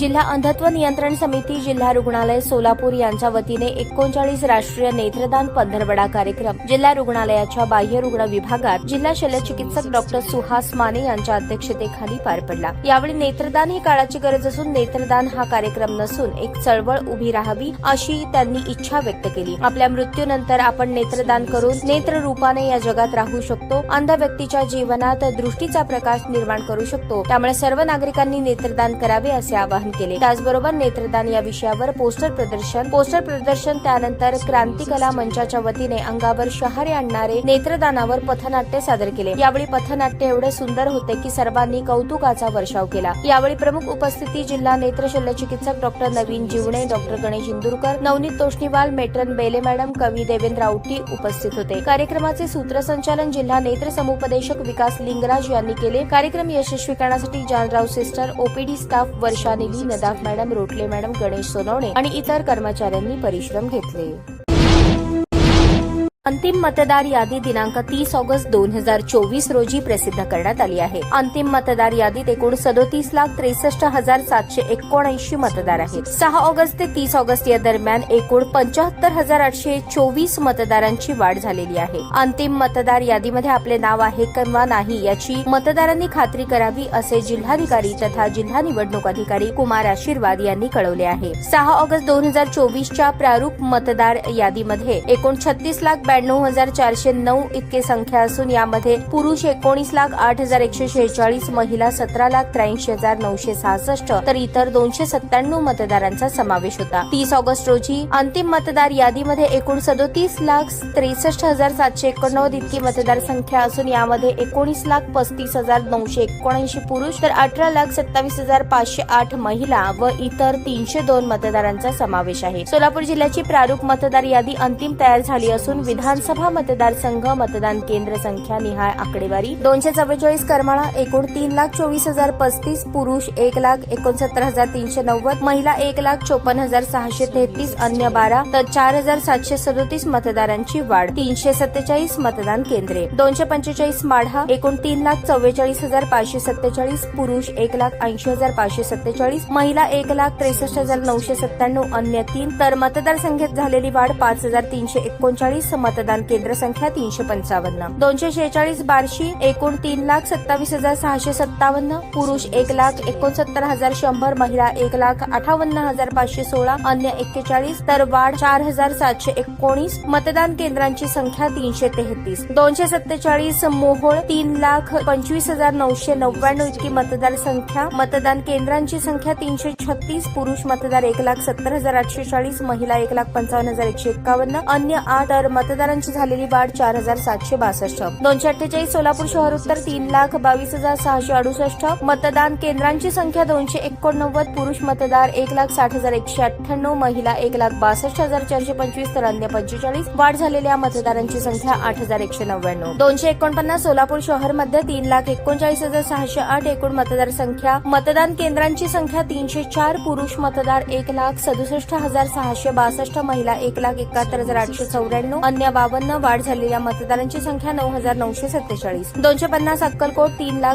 जिल्हा अंधत्व नियंत्रण समिती जिल्हा रुग्णालय सोलापूर यांच्या वतीने एकोणचाळीस राष्ट्रीय नेत्रदान पंधरवडा कार्यक्रम. जिल्हा रुग्णालयाच्या बाह्य रुग्ण विभागात जिल्हा शल्यचिकित्सक डॉक्टर सुहास माने यांच्या अध्यक्षतेखाली पार पडला. यावेळी नेत्रदान ही काळाची गरज असून नेत्रदान हा कार्यक्रम नसून एक चळवळ उभी राहावी अशी त्यांनी इच्छा व्यक्त केली. आपल्या मृत्यूनंतर आपण नेत्रदान करून नेत्र रूपाने या जगात राहू शकतो अंध व्यक्तीच्या जीवनात दृष्टीचा प्रकाश निर्माण करू शकतो. त्यामुळे सर्व नागरिकांनी नेत्रदान करावे असे आवाहन केले. त्याचबरोबर नेत्रदान या विषयावर पोस्टर प्रदर्शन पोस्टर प्रदर्शन त्यानंतर क्रांती कला मंचाच्या वतीने अंगावर शहारे आणणारे नेत्रदानावर पथनाट्य सादर केले. यावेळी पथनाट्य एवढे सुंदर होते की सर्वांनी कौतुकाचा वर्षाव केला. यावेळी प्रमुख उपस्थिती जिल्हा नेत्र शल्यचिकित्सक doctor Navin Jivane doctor Ganesh Indurkar Navneet Toshniwal matron Bele madam Kavi Devendra Avati उपस्थित होते. कार्यक्रमाचे सूत्रसंचालन जिल्हा नेत्र समुपदेशक विकास लिंगराज यांनी केले. कार्यक्रम यशस्वी करण्यासाठी Janrao sister OPD staff Varsha Nili Nadaf madam Rotale madam Ganesh Sonawane आणि इतर कर्मचाऱ्यांनी परिश्रम घेतले. अंतिम मतदार यादी दिनांक तीस ऑगस्ट दोन हजार चोवीस रोजी प्रसिद्ध करण्यात आली आहे. अंतिम मतदार यादीत एकूण सदोतीस लाख त्रेसष्ट हजार सातशे एकोणऐंशी मतदार आहेत. सहा ऑगस्ट ते तीस ऑगस्ट या दरम्यान एकूण पंचाहत्तर हजार आठशे चोवीस मतदारांची वाढ झालेली आहे. अंतिम मतदार यादीमध्ये आपले नाव आहे किंवा नाही याची मतदारांनी खात्री करावी असे जिल्हाधिकारी तथा जिल्हा निवडणूक अधिकारी कुमार आशीर्वाद यांनी कळवले आहे. सहा ऑगस्ट दोन हजार चोवीसच्या प्रारूप मतदार यादीमध्ये एकूण छत्तीस लाख ब्याण्णव हजार चारशे नऊ इतके संख्या असून यामध्ये पुरुष एकोणीस लाख आठ हजार एकशे शेहेचाळीस महिला सतरा लाख त्र्याऐंशी हजार नऊशे सहासष्ट तर इतर दोनशे सत्त्याण्णव मतदारांचा समावेश होता. तीस ऑगस्ट रोजी अंतिम मतदार यादीमध्ये एकूण सदोतीस लाख त्रेसष्ट हजार सातशे एकोणनव्वद इतकी मतदार संख्या असून यामध्ये एकोणीस लाख पस्तीस हजार नऊशे एकोणऐंशी पुरुष तर अठरा लाख सत्तावीस हजार पाचशे आठ महिला व इतर तीनशे दोन मतदारांचा समावेश आहे. सोलापूर जिल्ह्याची प्रारूप मतदार यादी अंतिम तयार झाली असून विधान विधानसभा मतदारसंघ मतदान केंद्र संख्या निहाय आकडेवारी. दोनशे चव्वेचाळीस करमाळा एकूण तीन लाख चोवीस हजार पस्तीस पुरुष एक लाख एकोणसत्तर हजार तीनशे नव्वद महिला एक लाख चोपन्न हजार सहाशे तेहतीस अन्य बारा तर चार हजार सातशे सदोतीस मतदारांची वाढ. तीनशे सत्तेचाळीस मतदान केंद्रे. दोनशे पंचेचाळीस माढा एकूण तीन लाख चव्वेचाळीस हजार पाचशे सत्तेचाळीस पुरुष एक लाख ऐंशी हजार पाचशे सत्तेचाळीस महिला एक लाख त्रेसष्ट हजार नऊशे सत्त्याण्णव अन्य तीन तर मतदारसंख्येत झालेली वाढ पाच हजार तीनशे एकोणचाळीस मतदान केंद्र संख्या तीनशे पंचावन्न. दोनशे शेहेचाळीस बार्शी एकूण तीन लाख सत्तावीस हजार सहाशे सत्तावन्न. पुरुष एक लाख एकोणसत्तर हजार शंभर महिला एक लाख अठ्ठावन्न हजार पाचशे सोळा अन्य एक्केचाळीस तर वाढ चार हजार सातशे एकोणीस. मतदान केंद्रांची संख्या तीनशे तेहतीस. दोनशे सत्तेचाळीस मोहोळ तीन लाख पंचवीस हजार नऊशे नव्याण्णव इतकी मतदार संख्या. मतदान केंद्रांची संख्या तीनशे छत्तीस पुरुष मतदार एक लाख सत्तर हजार आठशे चाळीस महिला एक लाख पंचावन्न हजार एकशे एक्कावन्न अन्य आठ तर मतदारांची झालेली वाढ चार हजार सातशे बासष्ट. दोनशे अठ्ठेचाळीस सोलापूर शहर उत्तर तीन लाख बावीस हजार सहाशे अडुसष्ट. मतदान केंद्रांची संख्या दोनशे एकोणनव्वद. पुरुष मतदार एक लाख साठ हजार एकशे अठ्ठ्याण्णव. महिला एक लाख बासष्ट हजार चारशे पंचवीस तर अन्य पंचेचाळीस. वाढ झालेल्या मतदारांची संख्या आठ हजार एकशे नव्याण्णव. दोनशे एकोणपन्नास सोलापूर शहरमध्ये तीन लाख एकोणचाळीस हजार सहाशे आठ एकूण मतदार संख्या. मतदान केंद्रांची संख्या तीनशे चार. पुरुष मतदार एक लाख सदुसष्ट हजार सहाशे बासष्ट. महिला एक लाख एकाहत्तर हजार आठशे चौऱ्याण्णव. अन्य बावन्न वाढ झालेल्या मतदारांची संख्या नऊ हजार नऊशे सत्तेचाळीस. दोनशे पन्नास अक्कलकोट तीन लाख.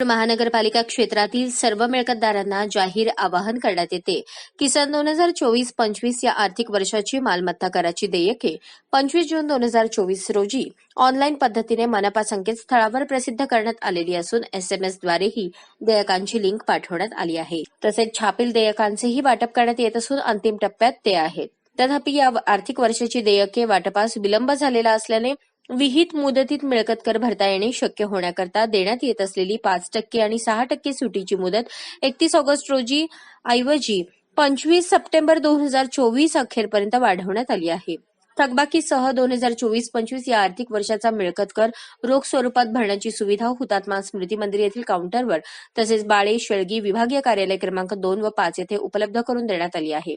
महानगरपालिका क्षेत्रातील सर्व मिळकतदारांना जाहीर आवाहन करण्यात येते. किसान दोन हजार चोवीस पंचवीस या आर्थिक वर्षाची मालमत्ता कराची देयके पंचवीस जून दोन हजार चोवीस रोजी ऑनलाईन पद्धतीने मनपा संकेतस्थळावर प्रसिद्ध करण्यात आलेली असून एसएमएसद्वारेही देयकांची लिंक पाठवण्यात आली आहे. तसेच छापील देयकांचेही वाटप करण्यात येत असून अंतिम टप्प्यात ते आहेत. तथापि या आर्थिक वर्षाची देयके वाटपास विलंब झालेला असल्याने विहित मुदतीत मिळकत कर भरता येणे शक्य होण्याकरता देण्यात येत असलेली पाच टक्के आणि सहा टक्के सुटीची मुदत एकतीस ऑगस्ट रोजी ऐवजी पंचवीस सप्टेंबर दोन हजार चोवीस अखेरपर्यंत वाढवण्यात आली आहे. थकबाकीसह दोन हजार चोवीस पंचवीस या आर्थिक वर्षाचा मिळकत कर रोख स्वरूपात भरण्याची सुविधा हुतात्मा स्मृती मंदिर येथील काउंटरवर तसेच बाळे शेळगी विभागीय कार्यालय क्रमांक दोन व पाच येथे उपलब्ध करून देण्यात आली आहे.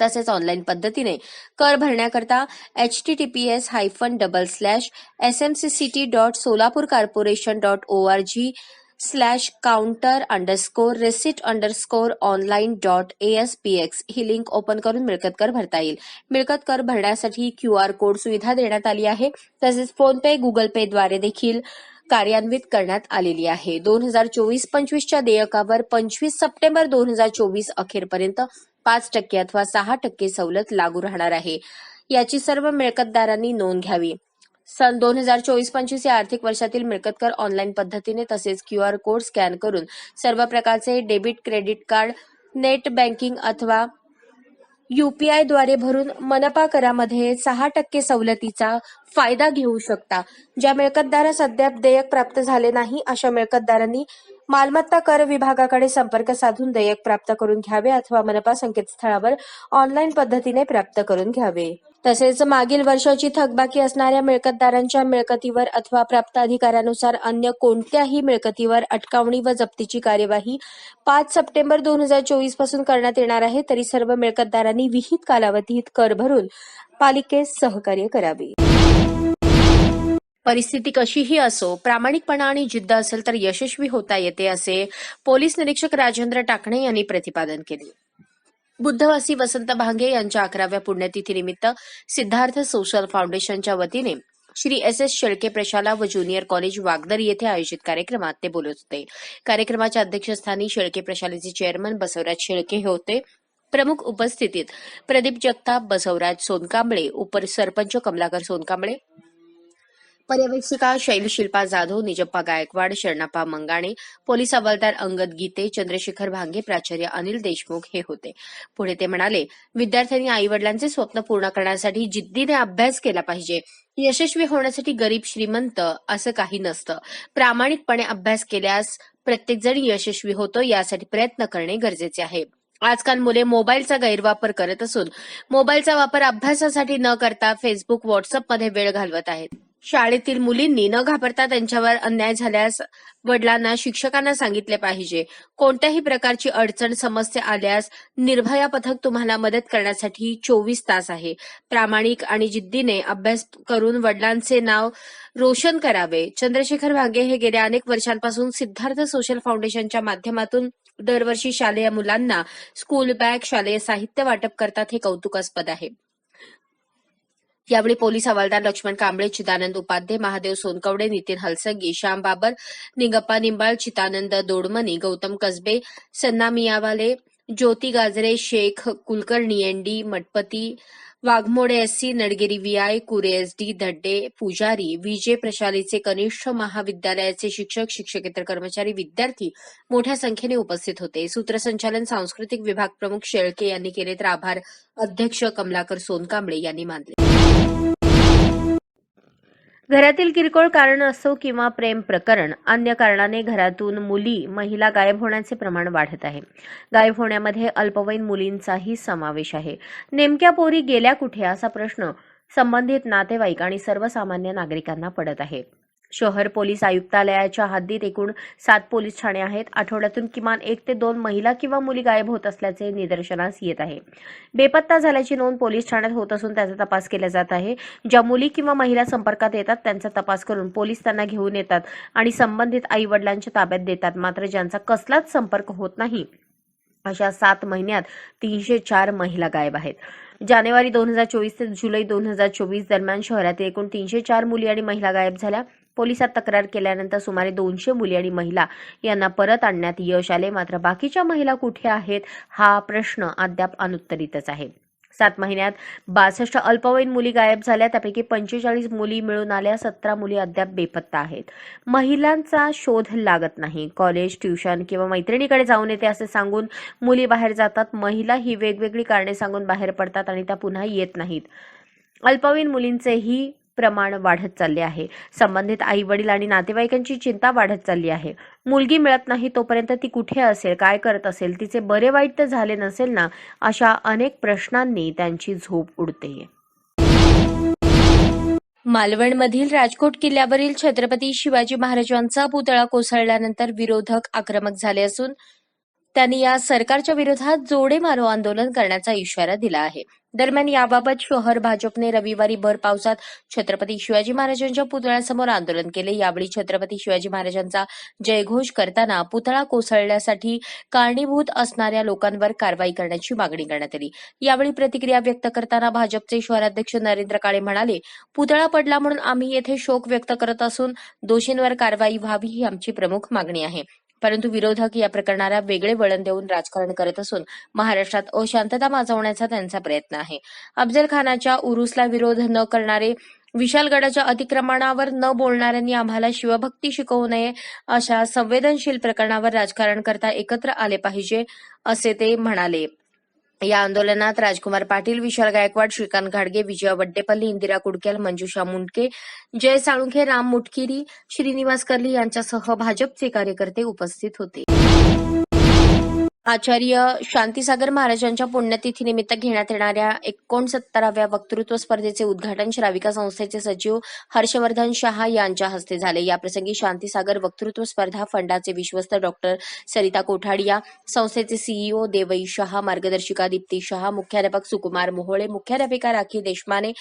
तसेच ऑनलाईन पद्धतीने कर भरण्याकरता H T T P S hyphen double slash S M C C T dot Solapur corporation dot O R G slash counter underscore receipt underscore online dot A S P X he link open करून मिळकत कर भरता येईल. मिळकत कर भरण्यासाठी Q R code सुविधा देण्यात आली आहे. तसेच फोन पे गुगल पे द्वारे देखील कार्यान्वित करण्यात आलेली आहे. दोन हजार चोवीस पंचवीसच्या देयकावर पंचवीस सप्टेंबर दोन हजार चोवीस अखेरपर्यंत पाच टक्के अथवा सहा टक्के सवलत लागू राहणार आहे. याची सर्व मिळकतदारांनी नोंद घ्यावी. सन दोन हजार चोवीस पंचवीस या आर्थिक वर्षातील मिळकतकर ऑनलाईन पद्धतीने तसेच क्यू आर कोड स्कॅन करून सर्व प्रकारचे debit credit card net banking अथवा युपीआयद्वारे भरून मनपा करामध्ये सहा टक्के सवलतीचा फायदा घेऊ शकता. ज्या मिळकतदारास अद्याप देयक प्राप्त झाले नाही अशा मिळकतदारांनी मालमत्ता कर विभागाकडे संपर्क साधून देयक प्राप्त करून घ्यावे अथवा मनपा संकेतस्थळावर ऑनलाईन पद्धतीने प्राप्त करून घ्यावे. तसेच मागील वर्षाची थकबाकी असणाऱ्या मिळकतदारांच्या मिळकतीवर अथवा प्राप्त अधिकाऱ्यानुसार अन्य कोणत्याही मिळकतीवर अटकावणी व जप्तीची कार्यवाही पाच सप्टेंबर दोन हजार चोवीसपासून करण्यात येणार आहे तरी सर्व मिळकतदारांनी विहित कालावधीत कर भरून पालिकेस सहकार्य करावे. परिस्थिती कशीही असो प्रामाणिकपणा आणि जिद्द असेल तर यशस्वी होता येते असे पोलीस निरीक्षक राजेंद्र टाकणे यांनी प्रतिपादन केले. बुद्धवासी वसंत भांगे यांच्या अकराव्या पुण्यतिथीनिमित्त सिद्धार्थ सोशल फाउंडेशनच्या वतीने श्री एस एस शेळके प्रशाला व ज्युनियर कॉलेज वागदर येथे आयोजित कार्यक्रमात ते बोलत होते. कार्यक्रमाच्या अध्यक्षस्थानी शेळके प्रशालेचे चेअरमन बसवराज शेळके हे होते. प्रमुख उपस्थितीत प्रदीप जगताप बसवराज सोनकांबळे उपसरपंच कमलाकर सोनकांबळे पर्यवेक्षिका शैलशिल्पा जाधव निजप्पा गायकवाड शरणप्पा मंगाणे पोलीस हवालदार अंगद गीते चंद्रशेखर भांगे प्राचार्य अनिल देशमुख हे होते. पुढे ते म्हणाले विद्यार्थ्यांनी आई वडिलांचे स्वप्न पूर्ण करण्यासाठी जिद्दीने अभ्यास केला पाहिजे. यशस्वी होण्यासाठी गरीब श्रीमंत असं काही नसतं. प्रामाणिकपणे अभ्यास केल्यास प्रत्येकजण यशस्वी होतो यासाठी प्रयत्न करणे गरजेचे आहे. आजकाल मुले मोबाईलचा गैरवापर करत असून मोबाईलचा वापर अभ्यासासाठी न करता फेसबुक व्हॉट्सअपमध्ये वेळ घालवत आहेत. शाळेतील मुलींनी न घाबरता त्यांच्यावर अन्याय झाल्यास वडिलांना शिक्षकांना सांगितले पाहिजे. कोणत्याही प्रकारची अडचण समस्या आल्यास निर्भया पथक तुम्हाला मदत करण्यासाठी चोवीस तास आहे. प्रामाणिक आणि जिद्दीने अभ्यास करून वडिलांचे नाव रोशन करावे. चंद्रशेखर भांगे हे गेल्या अनेक वर्षांपासून सिद्धार्थ सोशल फाउंडेशनच्या माध्यमातून दरवर्षी शालेय मुलांना स्कूल बॅग शालेय साहित्य वाटप करतात हे कौतुकास्पद आहे. यावेळी पोलीस हवालदार Laxman Kamble Chidanand Upadhye Mahadev Sonkawade Nitin Halsangi Shyam Babar Ningappa Nimbal Chitanand Dodmani Gautam Kasbe Sanna Miyawale Jyoti Gajre Shaikh Kulkarni ND Matpati Waghmode SC Nadgiri VI Kure SD Dhadde Pujari Vijay प्रशालीचे कनिष्ठ महाविद्यालयाचे शिक्षक शिक्षकेतर कर्मचारी विद्यार्थी मोठ्या संख्येने उपस्थित होते. सूत्रसंचालन सांस्कृतिक विभाग प्रमुख शेळके यांनी केले तर आभार. अध्यक्ष कमलाकर सोनकांबळे यांनी मानले. घरातील किरकोळ कारण असो किंवा प्रेम प्रकरण अन्य कारणाने घरातून मुली महिला गायब होण्याचे प्रमाण वाढत आहे. गायब होण्यामध्ये अल्पवयीन मुलींचाही समावेश आहे. नेमक्या पोरी गेल्या कुठे? असा प्रश्न संबंधित नातेवाईक आणि सर्वसामान्य नागरिकांना पडत आहे. शहर पोलीस आयुक्तालयाच्या हद्दीत एकूण सात पोलीस ठाणे आहेत. आठवड्यातून किमान एक ते दोन महिला किंवा मुली गायब होत असल्याचे निदर्शनास येत आहे. बेपत्ता झाल्याची नोंद पोलीस ठाण्यात होत असून त्याचा तपास केला जात आहे. ज्या मुली किंवा महिला संपर्कात येतात त्यांचा तपास करून पोलीस त्यांना घेऊन येतात आणि संबंधित आई वडिलांच्या ताब्यात देतात. मात्र ज्यांचा कसलाच संपर्क होत नाही अशा सात महिन्यात तीनशे चार महिला गायब आहेत. जानेवारी दोन हजार चोवीस ते जुलै दोन हजार चोवीस दरम्यान शहरातील एकूण तीनशे चार मुली आणि महिला गायब झाल्या. पोलिसात तक्रार केल्यानंतर सुमारे दोनशे मुली आणि महिला यांना परत आणण्यात यश आले. मात्र बाकीच्या महिला कुठे आहेत हा प्रश्न अद्याप अनुत्तरितच आहे. सात महिन्यात बासष्ट अल्पवयीन मुली गायब झाल्या. त्यापैकी पंचेचाळीस मुली मिळून आल्या. सतरा मुली अद्याप बेपत्ता आहेत. महिलांचा शोध लागत नाही. कॉलेज ट्युशन किंवा मैत्रिणीकडे जाऊन येते असे सांगून मुली बाहेर जातात. महिला ही वेगवेगळी कारणे सांगून बाहेर पडतात आणि त्या पुन्हा येत नाहीत. अल्पवयीन मुलींचेही प्रमाण वाढत चालले आहे. संबंधित आई वडील आणि नातेवाईकांची चिंता वाढत चालली आहे. मुलगी मिळत नाही तोपर्यंत ती कुठे असेल काय करत असेल तिचे बरे वाईट तर झाले नसेल ना अशा अनेक प्रश्नांनी त्यांची झोप उडते. मालवणमधील राजकोट किल्ल्यावरील छत्रपती शिवाजी महाराजांचा पुतळा कोसळल्यानंतर विरोधक आक्रमक झाले असून त्यांनी या सरकारच्या विरोधात जोडे मारो आंदोलन करण्याचा इशारा दिला आहे. दरम्यान याबाबत शहर भाजपने रविवारी भर पावसात छत्रपती शिवाजी महाराजांच्या पुतळ्यासमोर आंदोलन केले. यावेळी छत्रपती शिवाजी महाराजांचा जयघोष करताना पुतळा कोसळण्यासाठी कारणीभूत असणाऱ्या लोकांवर कारवाई करण्याची मागणी करण्यात आली. यावेळी प्रतिक्रिया व्यक्त करताना भाजपचे शहराध्यक्ष नरेंद्र काळे म्हणाले पुतळा पडला म्हणून आम्ही येथे शोक व्यक्त करत असून दोषींवर कारवाई व्हावी ही आमची प्रमुख मागणी आहे. परंतु विरोधक या प्रकरणाला वेगळे वळण देऊन राजकारण करत असून महाराष्ट्रात अशांतता माजवण्याचा त्यांचा प्रयत्न आहे. अफजल खानाच्या उरुसला विरोध न करणारे विशालगडाच्या अतिक्रमणावर न बोलणाऱ्यांनी आम्हाला शिवभक्ती शिकवू नये अशा संवेदनशील प्रकरणावर राजकारण करता एकत्र आले पाहिजे असे ते म्हणाले. या आंदोलनात राजकुमार पाटील विशाल गायकवाड श्रीकांत घाडगे विजया वड्डेपल्ली इंदिरा कुडकेल मंजुषा मुंडके जय साळुंखे राम मुटकिरी श्रीनिवास कर्ली यांच्यासह भाजपचे कार्यकर्ते उपस्थित होते. आचार्य शांतीसागर महाराजांच्या पुण्यतिथीनिमित्त घेण्यात येणाऱ्या एकोणसत्तराव्या वक्तृत्व स्पर्धेचे उद्घाटन श्राविका संस्थेचे सचिव हर्षवर्धन शहा यांच्या हस्ते झाले. याप्रसंगी शांतीसागर वक्तृत्व स्पर्धा फंडाचे विश्वस्त डॉक्टर सरिता कोठाडिया संस्थेचे सीईओ देवई शहा मार्गदर्शिका दीप्ती शहा मुख्याध्यापक सुकुमार मोहोळे मुख्याध्यापिका राखी देशमाने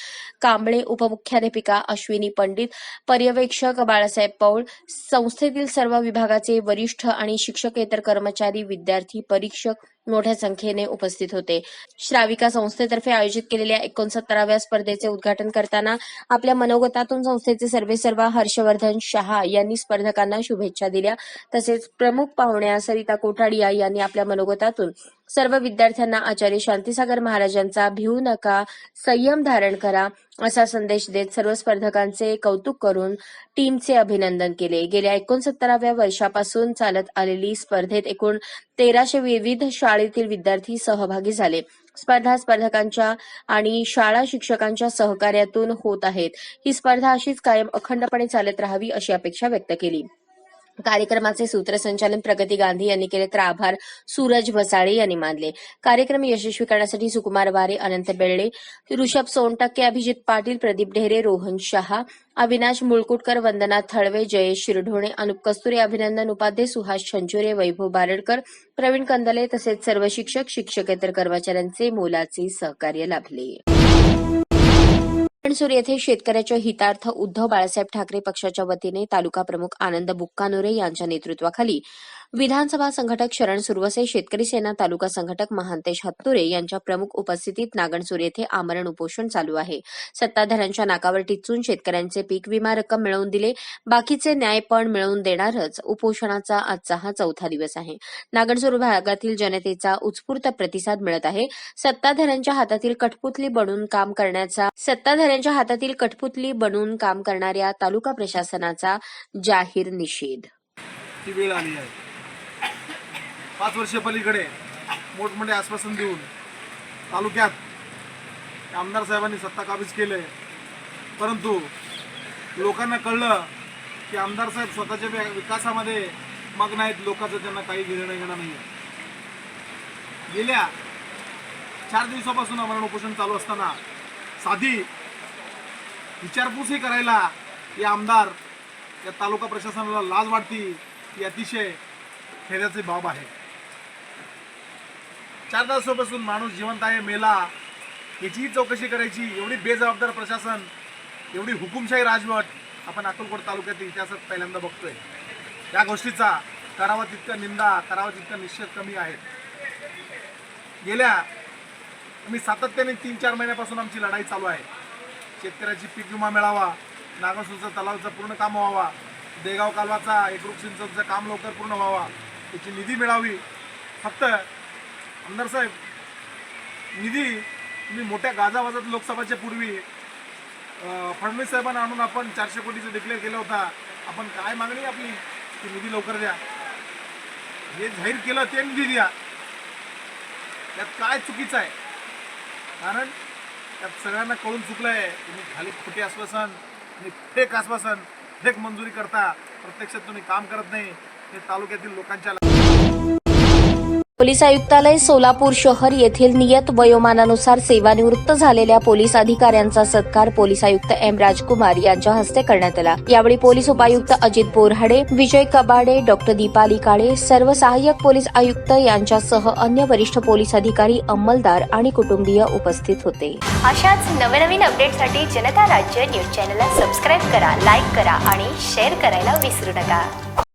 कांबळे उपमुख्याध्यापिका अश्विनी पंडित पर्यवेक्षक बाळासाहेब पौळ संस्थेतील सर्व विभागाचे वरिष्ठ आणि शिक्षकेतर कर्मचारी विद्यार्थी પરીક્ષક मोठ्या संख्येने उपस्थित होते. श्राविका संस्थेतर्फे आयोजित केलेल्या एकोणसत्तराव्या स्पर्धेचे उद्घाटन करताना आपल्या मनोगतातून संस्थेचे सर्वेसर्वा हर्षवर्धन शहा यांनी स्पर्धकांना शुभेच्छा दिल्या. तसेच प्रमुख पाहुण्या सरिता कोठाडिया यांनी आपल्या मनोगतातून सर्व विद्यार्थ्यांना आचार्य शांतीसागर महाराजांचा भिवू नका संयम धारण करा असा संदेश देत सर्व स्पर्धकांचे कौतुक करून टीमचे अभिनंदन केले. गेल्या एकोणसत्तराव्या वर्षापासून चालत आलेली स्पर्धेत एकूण तेराशे विविध शाळेतील विद्यार्थी सहभागी झाले. स्पर्धा स्पर्धकांच्या आणि शाळा शिक्षकांच्या सहकार्यातून होत आहेत. ही स्पर्धा अशीच कायम अखंडपणे चालत राहावी अशी अपेक्षा व्यक्त केली. कार्यक्रमाचे सूत्रसंचालन प्रगती गांधी यांनी केले तर आभार. सूरज भसाळे यांनी मानले. कार्यक्रम यशस्वी करण्यासाठी सुकुमार वारे अनंत बेर्डे ऋषभ सोनटक्के अभिजित पाटील प्रदीप ढेरे रोहन शहा अविनाश मुळकुटकर वंदना थळवे जयेश शिरढोणे अनुप कस्तुरे अभिनंदन उपाध्ये सुहास छंचुरे वैभव बारडकर प्रवीण कंदले तसेच सर्व शिक्षक शिक्षकेतर कर्मचाऱ्यांचे मोलाचे सहकार्य लाभले. बनसोर येथे शेतकऱ्याच्या हितार्थ उद्धव बाळासाहेब ठाकरे पक्षाच्या वतीने तालुका प्रमुख आनंद बुक्कानोरे यांच्या नेतृत्वाखाली विधानसभा संघटक शरण सुरवसे शेतकरी सेना तालुका संघटक महांतेश हत्तुरे यांच्या प्रमुख उपस्थितीत नागणसूर येथे आमरण उपोषण चालू आहे. सत्ताधाऱ्यांच्या नाकावर टिचून शेतकऱ्यांचे पीक विमा रक्कम मिळवून दिले. बाकीचे न्याय पण मिळवून देणारच उपोषणाचा आजचा हा चौथा दिवस आहे. नागणसूर भागातील जनतेचा उत्स्फूर्त प्रतिसाद मिळत आहे. सत्ताधाऱ्यांच्या हातातील कठपुतली बनून काम करण्याचा सत्ताधाऱ्यांच्या हातातील कठपुतली बनून काम करणाऱ्या तालुका प्रशासनाचा जाहीर निषेध. ती वेळ आली आहे. पाच वर्ष पलीकडे मोठमोठे आश्वासन देऊन तालुक्यात आमदार साहेबांनी सत्ता काबीज केले परंतु लोकांना कळलं की आमदार साहेब स्वतःच्या विकासामध्ये मग्न आहेत. लोकांचं त्यांना काही घेणं घेणं नाही गेल्या चार दिवसापासून आम्हाला उपोषण चालू असताना साधी विचारपूसही करायला हे आमदार या तालुका प्रशासनाला लाज वाटती ही अतिशय खेदाची बाब आहे. चार तासापासून माणूस जिवंत आहे मेला. याचीही चौकशी करायची. एवढी बेजबाबदार प्रशासन एवढी हुकुमशाही राजवट आपण अकोलकोट तालुक्यातील इतिहासात पहिल्यांदा बघतोय. या गोष्टीचा करावा तितका निंदा करावा तितका निश्चित कमी आहेत. गेल्या आम्ही सातत्याने तीन चार महिन्यापासून आमची लढाई चालू आहे. शेतकऱ्याची पीक विमा मिळावा नागसूरचा तलावचं पूर्ण काम व्हावा देगाव कालवाचा एकरूप सिंचनचं काम लवकर पूर्ण व्हावा त्याची निधी मिळावी. फक्त आमदार साहेब निधी मी मोठ्या गाजावाजात लोकसभाच्या पूर्वी फडणवीस साहेबांना आणून आपण चारशे कोटीचं डिक्लेअर केलं होता. आपण काय मागणी आपली? की निधी लवकर द्या. जे जाहीर केलं ते निधी द्या. त्यात काय चुकीचं आहे? कारण त्यात सगळ्यांना कळून चुकलं आहे तुम्ही खाली खोटे आश्वासन आणि फेक आश्वासन फेक मंजुरी करता. प्रत्यक्षात तुम्ही काम करत नाही. हे तालुक्यातील लोकांच्या पोलीस आयुक्तालय सोलापूर शहर येथील नियत वयोमानानुसार सेवानिवृत्त झालेल्या पोलीस अधिकाऱ्यांचा सत्कार पोलीस आयुक्त एम राजकुमार यांच्या हस्ते करण्यात आला. यावेळी पोलीस उपायुक्त अजित बोरहाडे विजय कबाडे डॉक्टर दीपाली काळे सर्व सहाय्यक पोलीस आयुक्त यांच्यासह अन्य वरिष्ठ पोलीस अधिकारी अंमलदार आणि कुटुंबीय उपस्थित होते. अशाच नवनवीन अपडेटसाठी जनता राज्य न्यूज चॅनलला सबस्क्राईब करा लाईक करा आणि शेअर करायला विसरू नका.